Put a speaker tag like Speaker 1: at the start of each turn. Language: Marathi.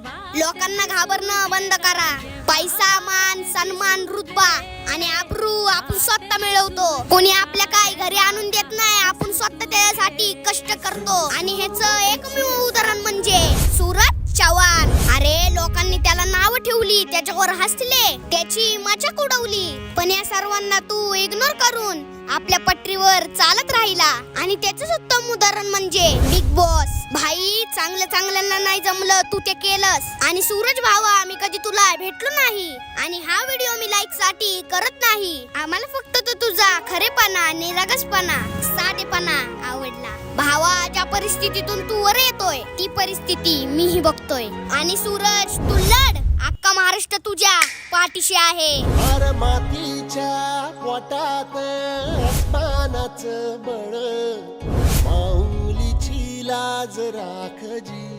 Speaker 1: लोकांना घाबरणं बंद करा. पैसा मान सन्मान रुतबा आणि आबरू आपण स्वतः मिळवतो. कोणी आपल्या काय घरी आणून देत नाही आपण स्वतः त्यासाठी कष्ट करतो. आणि ह्याच एकमेव उदाहरण म्हणजे सुरत चव्हाण. अरे लोकांनी त्याला नाव ठेवली त्याच्यावर हसले त्याची मजाक उडवली. पण या सर्वांना तू इग्नोर करून आपल्या पटरीवर चालत राहिला. आणि त्याच उत्तम उदाहरण म्हणजे भाई चांगलं चांगल्यांना नाही जमलं तू ते केलंस. आणि सूरज भावा मी कधी तुला भेटलो नाही. आणि हा व्हिडिओ मी लाईकसाठी करत नाही. आम्हाला फक्त तो तुझा खरेपणा निरागसपणा साधेपणा आवडला. भावा ज्या परिस्थितीतून तू वर येतोय ती परिस्थिती मीही बघतोय. आणि सूरज तू लढ. अख्खा महाराष्ट्र तुझ्या पाठीशी आहे.
Speaker 2: हर मातीच्या पोटात बळ. लाज राखजी.